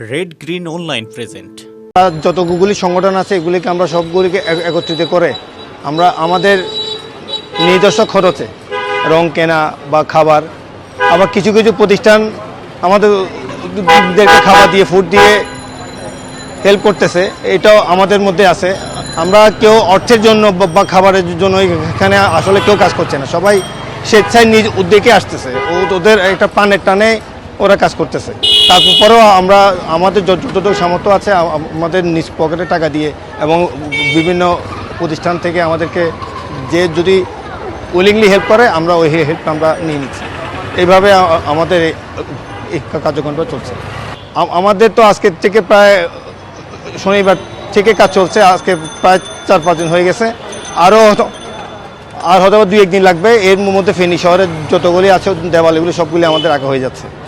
Red Green online present যতগুলি সংগঠন আছে, এগুলিকে আমরা সবগুলিকে একত্রিত করে আমরা আমাদের নিজস্ব খরচে রং কেনা বা খাবার, আবার কিছু কিছু প্রতিষ্ঠান আমাদেরকে খাবার দিয়ে ফুড দিয়ে হেল্প করতেছে। এটাও আমাদের মধ্যে আছে। আমরা কেউ অর্থের জন্য বা- খাবারের জন্য এখানে আসলে কেউ কাজ করছে না। সবাই স্বেচ্ছায় নিজ উদ্যোগে আসতেছে। ওদের একটা পানের টানে ওরা কাজ করতেছে। তারপরেও আমরা, আমাদের যত- যতটুকু সামর্থ্য আছে আমাদের নিজ পকেটে টাকা দিয়ে এবং বিভিন্ন প্রতিষ্ঠান থেকে আমাদেরকে যে যদি উইলিংলি হেল্প করে, আমরা ওই হেল্প আমরা নিয়ে নিচ্ছি। এইভাবে আমাদের এই- কার্যক্রমটা চলছে। আমাদের তো আজকের থেকে প্রায় শনিবার থেকে কাজ চলছে, আজকে প্রায় চার পাঁচ দিন হয়ে গেছে। আরও আর হয়তো দুই একদিন লাগবে। এর মধ্যে ফেনী শহরের যতগুলি আছে দেওয়ালিগুলি সবগুলি আমাদের আঁকা হয়ে যাচ্ছে।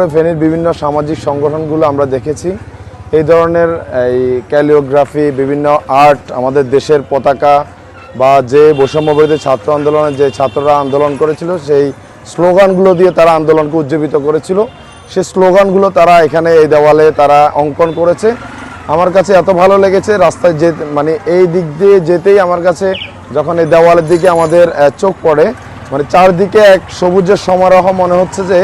ফেনীর বিভিন্ন সামাজিক সংগঠনগুলো আমরা দেখেছি। এই ধরনের, এই ক্যালিওগ্রাফি, বিভিন্ন আর্ট আমাদের দেশের পতাকা বা যে বৈষম্যবিরোধী ছাত্র আন্দোলনে যে ছাত্ররা আন্দোলন করেছিল, সেই স্লোগানগুলো দিয়ে তারা আন্দোলনকে উজ্জীবিত করেছিল। সেই স্লোগানগুলো তারা এখানে এই দেওয়ালে তারা অঙ্কন করেছে। আমার কাছে এত ভালো লেগেছে, রাস্তায় যে মানে এই দিক দিয়ে যেতেই আমার কাছে যখন এই দেওয়ালের দিকে আমাদের চোখ পড়ে মানে চারদিকে এক সবুজের সমারোহ মনে হচ্ছে যে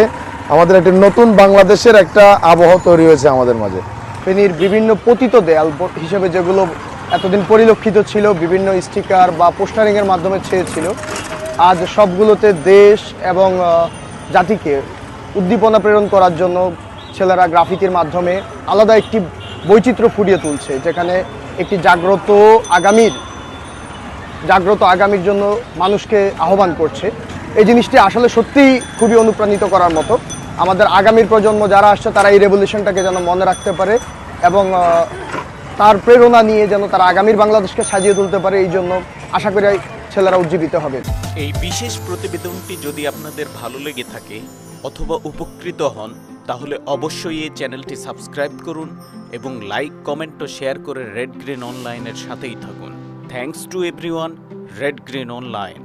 আমাদের একটি নতুন বাংলাদেশের একটা আবহাওয়া তৈরি হয়েছে আমাদের মাঝে। ফেনীর বিভিন্ন পতিত দেয়াল হিসেবে যেগুলো এতদিন পরিলক্ষিত ছিল, বিভিন্ন স্টিকার বা পোস্টারিংয়ের মাধ্যমে ছেয়েছিল, আজ সবগুলোতে দেশ এবং জাতিকে উদ্দীপনা প্রেরণ করার জন্য ছেলেরা গ্রাফিতির মাধ্যমে আলাদা একটি বৈচিত্র্য ফুটিয়ে তুলছে, যেখানে একটি জাগ্রত আগামীর জাগ্রত আগামীর জন্য মানুষকে আহ্বান করছে। এই জিনিসটি আসলে সত্যিই খুবই অনুপ্রাণিত করার মতো। আমাদের আগামীর প্রজন্ম যারা আসছে, তারা এই রেভলিউশনটাকে যেন মনে রাখতে পারে এবং তার প্রেরণা নিয়ে যেন তারা আগামীর বাংলাদেশকে সাজিয়ে তুলতে পারে, এই জন্য আশা করি ছেলেরা উজ্জীবিত হবে। এই বিশেষ প্রতিবেদনটি যদি আপনাদের ভালো লেগে থাকে অথবা উপকৃত হন, তাহলে অবশ্যই এই চ্যানেলটি সাবস্ক্রাইব করুন এবং লাইক, কমেন্ট ও শেয়ার করে রেড গ্রিন অনলাইনের সাথেই থাকুন। Thanks to everyone Red Green Online